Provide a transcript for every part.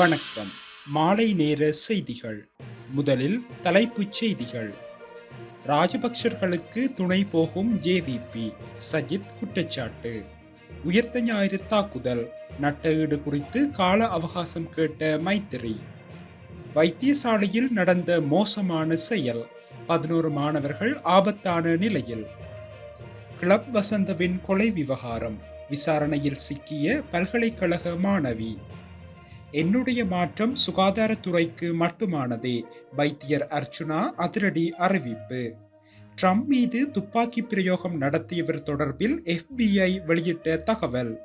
வணக்கம். மாலை நேர செய்திகள். முதலில் தலைப்புச் செய்திகள். ராஜபக்சர்களுக்கு துணை போகும் ஜேவிபி சஜித் குற்றச்சாட்டு. உயர்த்த ஞாயிறு தாக்குதல். நட்ட ஈடு குறித்து கால அவகாசம் கேட்ட மைத்திரி. வைத்தியசாலையில் நடந்த மோசமான செயல். பதினோரு மாணவர்கள் ஆபத்தான நிலையில். கிளப் வசந்தவின் கொலை விவகாரம். விசாரணையில் சிக்கிய பல்கலைக்கழக மாணவி. என்னுடைய மாற்றம் சுகாதாரத்துறைக்கு மட்டுமானதே. வைத்தியர் அர்ச்சுனா அதிரடி அறிவிப்பு. ட்ரம்ப் மீது துப்பாக்கி பிரயோகம் நடத்தியவர் தொடர்பில் எஃபிஐ வெளியிட்ட தகவல்.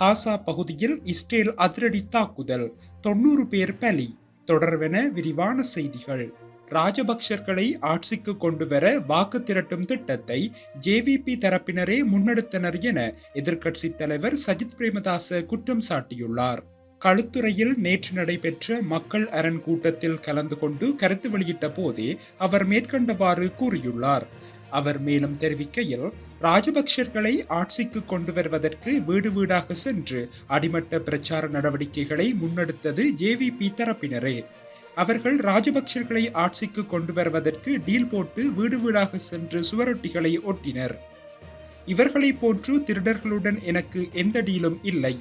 காசா பகுதியில் இஸ்ரேல் அதிரடி தாக்குதல் தொண்ணூறு பேர் பலி. தொடர்வென விரிவான செய்திகள். ராஜபக்சர்களை ஆட்சிக்கு கொண்டு வர வாக்கு திரட்டும் திட்டத்தை ஜேவிபி தரப்பினரே முன்னெடுத்தனர் என எதிர்க்கட்சித் தலைவர் சஜித் பிரேமதாச குற்றம் சாட்டியுள்ளார். களுத்துறையில் நேற்று நடைபெற்ற மக்கள் அரண் கூட்டத்தில் கலந்து கொண்டு கருத்து வெளியிட்ட போதே அவர் மேற்கண்டவாறு கூறியுள்ளார். அவர் மேலும் தெரிவிக்கையில் ராஜபக்சர்களை ஆட்சிக்கு கொண்டு வருவதற்கு வீடு வீடாக சென்று அடிமட்ட பிரச்சார நடவடிக்கைகளை முன்னெடுத்தது ஜேவிபி தரப்பினரே. அவர்கள் ராஜபக்சர்களை ஆட்சிக்கு கொண்டு வருவதற்கு டீல் போட்டு வீடு வீடாக சென்று சுவரொட்டிகளை ஒட்டினர். இவர்களைப் போன்று திருடர்களுடன் எனக்கு எந்த டீலும் இல்லை.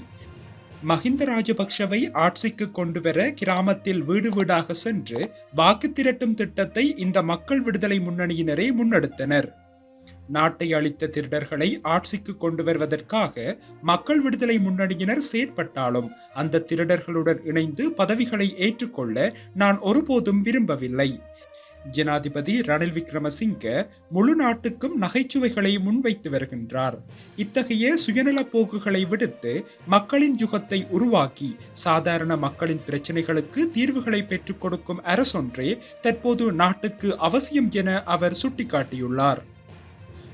மஹிந்த ராஜபக்ஷவை ஆட்சிக்கு கொண்டுவர கிராமத்தில் வீடு வீடாக சென்று வாக்கு திரட்டும் திட்டத்தை இந்த மக்கள் விடுதலை முன்னணியினரே முன்னெடுத்தனர். நாட்டை அளித்த திருடர்களை ஆட்சிக்கு கொண்டு வருவதற்காக மக்கள் விடுதலை முன்னணியினர் செயற்பட்டாலும் அந்த திருடர்களுடன் இணைந்து பதவிகளை ஏற்றுக்கொள்ள நான் ஒருபோதும் விரும்பவில்லை. ஜனாதிபதி ரணில் விக்ரமசிங்க முழு நாட்டுக்கும் நகைச்சுவைகளை முன்வைத்து வருகின்றார். இத்தகைய சுயநல போக்குகளை விடுத்து மக்களின் யுகத்தை உருவாக்கி சாதாரண மக்களின் பிரச்சனைகளுக்கு தீர்வுகளை பெற்றுக் கொடுக்கும் அரசொன்றே தற்போது நாட்டுக்கு அவசியம் என அவர் சுட்டிக்காட்டியுள்ளார்.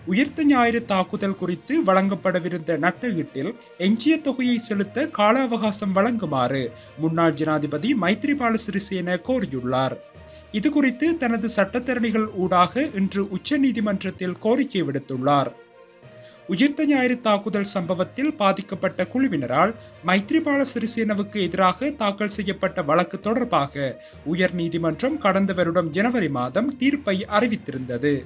உயிர்த்த ஞாயிறு தாக்குதல் குறித்து வழங்கப்படவிருந்த நட்டகீட்டில் எஞ்சிய தொகையை செலுத்த கால அவகாசம் வழங்குமாறு முன்னாள் ஜனாதிபதி மைத்ரிபால சிறிசேன கோரியுள்ளார். இது குறித்து தனது சட்டத்தரணிகள் ஊடாக இன்று உச்ச நீதிமன்றத்தில் கோரிக்கை விடுத்துள்ளார். உயிர்த்த ஞாயிறு தாக்குதல் சம்பவத்தில் பாதிக்கப்பட்ட குழுவினரால் மைத்ரிபால சிறிசேனவுக்கு எதிராக தாக்கல் செய்யப்பட்ட வழக்கு தொடர்பாக உயர் நீதிமன்றம் கடந்த வருடம் ஜனவரி மாதம் தீர்ப்பை அறிவித்திருந்தது.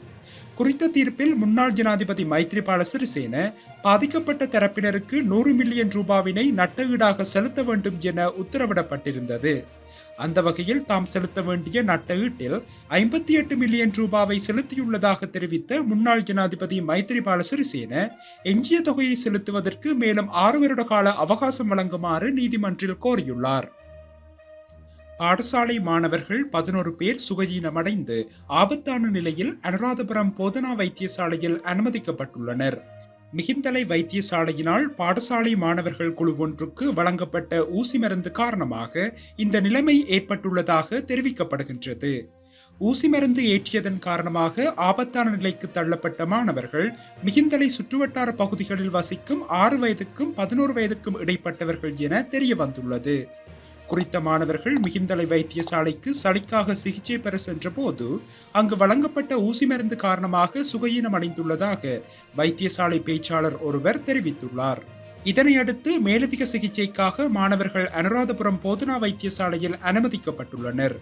குறித்த தீர்ப்பில் முன்னாள் ஜனாதிபதி மைத்ரிபால சிறிசேன பாதிக்கப்பட்ட தரப்பினருக்கு நூறு மில்லியன் ரூபாவினை நட்டஈடாக செலுத்த வேண்டும் என உத்தரவிடப்பட்டிருந்தது. அந்த வகையில் தாம் செலுத்த வேண்டிய நட்டஈட்டில் ஐம்பத்தி எட்டு மில்லியன் ரூபாவை செலுத்தியுள்ளதாக தெரிவித்த முன்னாள் ஜனாதிபதி மைத்ரிபால சிறிசேன எஞ்சிய தொகையை செலுத்துவதற்கு மேலும் ஆறு வருட கால அவகாசம் வழங்குமாறு நீதிமன்றில் கோரியுள்ளார். பாடசாலை மாணவர்கள் பதினோரு பேர் சுகஜீனமடைந்து ஆபத்தான நிலையில் அனுராதபுரம் போதனா வைத்தியசாலையில் அனுமதிக்கப்பட்டுள்ளனர். மிகிந்தலை வைத்தியசாலையினால் பாடசாலை மாணவர்கள் குழு ஒன்றுக்கு வழங்கப்பட்ட ஊசி மருந்து காரணமாக இந்த நிலைமை ஏற்பட்டுள்ளதாக தெரிவிக்கப்படுகின்றது. ஊசி மருந்து ஏற்றியதன் காரணமாக ஆபத்தான நிலைக்கு தள்ளப்பட்ட மாணவர்கள் மிகிந்தலை சுற்றுவட்டார பகுதிகளில் வசிக்கும் ஆறு வயதுக்கும் பதினோரு வயதுக்கும் இடைப்பட்டவர்கள் என தெரிய வந்துள்ளது குறித்த மாணவர்கள் மிகிந்தலை வைத்தியசாலைக்கு சளிக்காக சிகிச்சை பெற சென்றபோது அங்கு வழங்கப்பட்ட ஊசி மருந்து காரணமாக சுகயீனம் அடைந்துள்ளதாக வைத்தியசாலை பேச்சாளர் ஒருவர் தெரிவித்துள்ளார். இதனையடுத்து மேலதிக சிகிச்சைக்காக மாணவர்கள் அனுராதபுரம் போதனா வைத்தியசாலையில் அனுமதிக்கப்பட்டுள்ளனர்.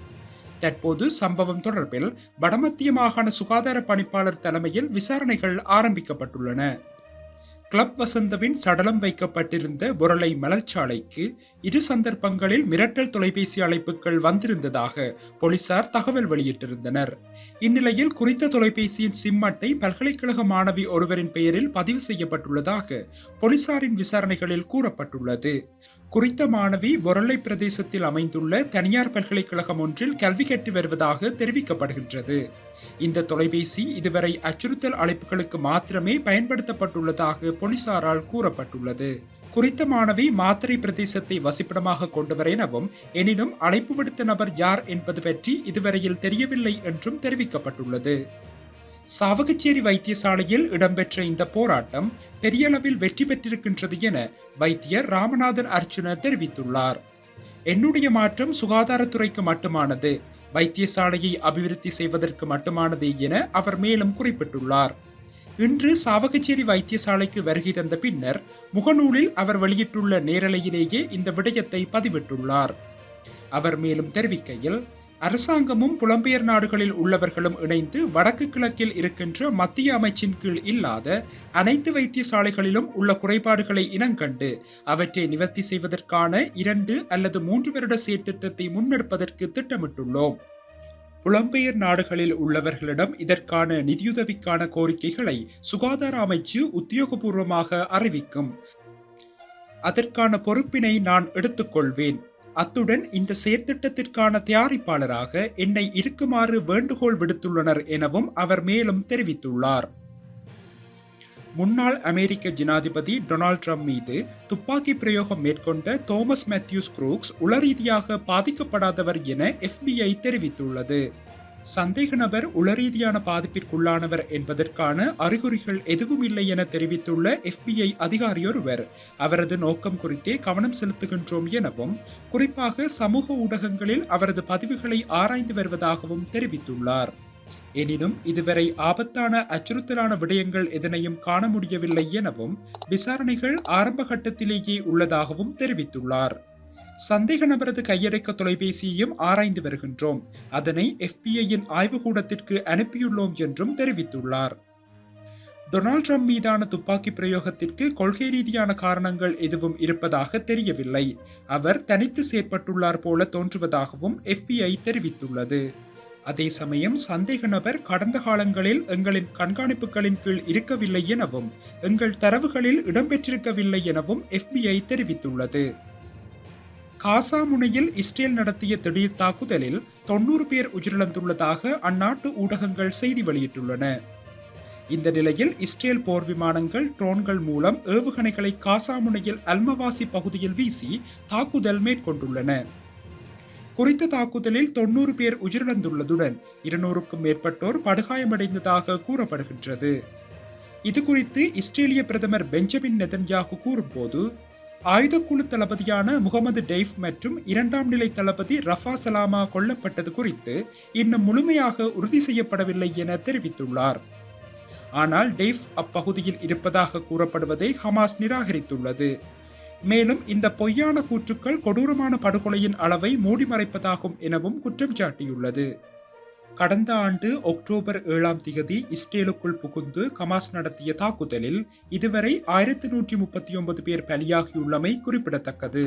தற்போது சம்பவம் தொடர்பில் வடமத்திய மாகாண சுகாதார பணிப்பாளர் தலைமையில் விசாரணைகள் ஆரம்பிக்கப்பட்டுள்ளன. கிளப் வசந்தவின் சடலம் வைக்கப்பட்டிருந்த பொருளை மலர்ச்சாலைக்கு இரு சந்தர்ப்பங்களில் மிரட்டல் தொலைபேசி அழைப்புகள் வந்திருந்ததாக போலீசார் தகவல் வெளியிட்டிருந்தனர். இந்நிலையில் குறித்த தொலைபேசியின் சிம் அட்டை பல்கலைக்கழக மாணவி ஒருவரின் பெயரில் பதிவு செய்யப்பட்டுள்ளதாக போலீசாரின் விசாரணைகளில் கூறப்பட்டுள்ளது. குறித்த மாணவி பொருளை பிரதேசத்தில் அமைந்துள்ள தனியார் பல்கலைக்கழகம் ஒன்றில் கல்வி கற்று வருவதாக தெரிவிக்கப்படுகின்றது. இந்த தொலைபேசி இதுவரை அச்சுறுத்தல் அழைப்புகளுக்கு மாத்திரமே பயன்படுத்தப்பட்டுள்ளதாக போலீசாரால் கூறப்பட்டுள்ளது. குறித்த மாணவி மாத்திரை பிரதேசத்தை வசிப்பிடமாக கொண்டவர் எனவும் எனினும் அழைப்பு விடுத்த நபர் யார் என்பது பற்றி இதுவரையில் தெரியவில்லை என்றும் தெரிவிக்கப்பட்டுள்ளது. சாவகச்சேரி வைத்தியசாலையில் இடம்பெற்ற இந்த போராட்டம் பெரிய அளவில் வெற்றி பெற்றிருக்கின்றது என வைத்தியர் ராமநாதன் அர்ச்சுன தெரிவித்துள்ளார். என்னுடைய மாற்றம் சுகாதாரத்துறைக்கு மட்டுமானது. வைத்தியசாலையை அபிவிருத்தி செய்வதற்கு மட்டுமானது என அவர் மேலும் குறிப்பிட்டுள்ளார். இன்று சாவகச்சேரி வைத்தியசாலைக்கு வருகை தந்த பின்னர் முகநூலில் அவர் வெளியிட்டுள்ள நேரலையிலேயே இந்த விடயத்தை பதிவிட்டுள்ளார். அவர் மேலும் தெரிவிக்கையில் அரசாங்கமும் புலம்பெயர் நாடுகளில் உள்ளவர்களும் இணைந்து வடக்கு கிழக்கில் இருக்கின்ற மத்திய அமைச்சின் கீழ் இல்லாத அனைத்து வைத்தியசாலைகளிலும் உள்ள குறைபாடுகளை இனங்கண்டு அவற்றை நிவர்த்தி செய்வதற்கான இரண்டு அல்லது மூன்று வருட சீர்திருத்தத்தை முன்னெடுப்பதற்கு திட்டமிட்டுள்ளோம். புலம்பெயர் நாடுகளில் உள்ளவர்களிடம் இதற்கான நிதியுதவிக்கான கோரிக்கைகளை சுகாதார அமைச்சு உத்தியோகபூர்வமாக அறிவிக்கும். அதற்கான பொறுப்பினை நான் எடுத்துக்கொள்வேன். அத்துடன் இந்த செயற்திட்டத்திற்கான தயாரிப்பாளராக என்னை இருக்குமாறு வேண்டுகோள் விடுத்துள்ளனர் எனவும் அவர் மேலும் தெரிவித்துள்ளார். முன்னாள் அமெரிக்க ஜனாதிபதி டொனால்ட் ட்ரம்ப் மீது துப்பாக்கி பிரயோகம் மேற்கொண்ட தோமஸ் மேத்யூஸ் குரூக்ஸ் உளரீதியாக பாதிக்கப்படாதவர் என எஃபிஐ தெரிவித்துள்ளது. சந்தேக நபர் உளரீதியான பாதிப்பிற்குள்ளானவர் என்பதற்கான அறிகுறிகள் எதுவும் இல்லை என தெரிவித்துள்ள FBI அதிகாரியொருவர். அவரது நோக்கம் குறித்தே கவனம் செலுத்துகின்றோம் எனவும் குறிப்பாக சமூக ஊடகங்களில் அவரது பதிவுகளை ஆராய்ந்து வருவதாகவும் தெரிவித்துள்ளார். எனினும் இதுவரை ஆபத்தான அச்சுறுத்தலான விடயங்கள் எதனையும் காண முடியவில்லை எனவும் விசாரணைகள் ஆரம்ப கட்டத்திலேயே உள்ளதாகவும் தெரிவித்துள்ளார். சந்தேக நபரது கையடக்க தொலைபேசியையும் ஆராய்ந்து வருகின்றோம். அதனை எஃபிஐயின் ஆய்வுக்கூடத்திற்கு அனுப்பியுள்ளோம் என்றும் தெரிவித்துள்ளார். டொனால்ட் ட்ரம்ப் மீதான துப்பாக்கி பிரயோகத்திற்கு கொள்கை ரீதியான காரணங்கள் எதுவும் இருப்பதாக தெரியவில்லை. அவர் தனித்து செயற்பட்டுள்ளார் போல தோன்றுவதாகவும் எஃபிஐ தெரிவித்துள்ளது. அதே சமயம் சந்தேக நபர் கடந்த காலங்களில் எங்களின் கண்காணிப்புகளின் கீழ் இருக்கவில்லை எனவும் எங்கள் தரவுகளில் இடம்பெற்றிருக்கவில்லை எனவும் எஃபிஐ தெரிவித்துள்ளது. காசா முனையில் இஸ்ரேல் நடத்திய திடீர் தாக்குதலில் தொண்ணூறு பேர் உயிரிழந்துள்ளதாக அந்நாட்டு ஊடகங்கள் செய்தி வெளியிட்டுள்ளன. இந்த நிலையில் இஸ்ரேல் போர் விமானங்கள் ட்ரோன்கள் மூலம் ஏவுகணைகளை காசா முனையில் அல்மவாசி பகுதியில் வீசி தாக்குதல் மேற்கொண்டுள்ளன. குறித்த தாக்குதலில் தொண்ணூறு பேர் உயிரிழந்துள்ளதுடன் இருநூறுக்கும் மேற்பட்டோர் படுகாயமடைந்ததாக கூறப்படுகின்றது. இது குறித்து இஸ்ரேலிய பிரதமர் பெஞ்சமின் நெதன்யாகு கூறும்போது ஆயுதக்குழு தளபதியான முகமது டெய்ஃப் மற்றும் இரண்டாம் நிலை தளபதி ரஃபா சலாமா கொல்லப்பட்டது குறித்து இன்னும் முழுமையாக உறுதி செய்யப்படவில்லை என தெரிவித்துள்ளார். ஆனால் டெய்ஃப் அப்பகுதியில் இருப்பதாக கூறப்படுவதை ஹமாஸ் நிராகரித்துள்ளது. மேலும் இந்த பொய்யான கூற்றுக்கள் கொடூரமான படுகொலையின் அளவை மூடிமறைப்பதாகும் எனவும் குற்றம் சாட்டியுள்ளது. கடந்த ஆண்டு அக்டோபர் ஏழாம் திகதி இஸ்ரேலுக்குள் புகுந்து கமாஸ் நடத்திய தாக்குதலில் இதுவரை ஆயிரத்தி நூற்றி முப்பத்தி ஒன்பது பேர் பலியாகியுள்ளமை குறிப்பிடத்தக்கது.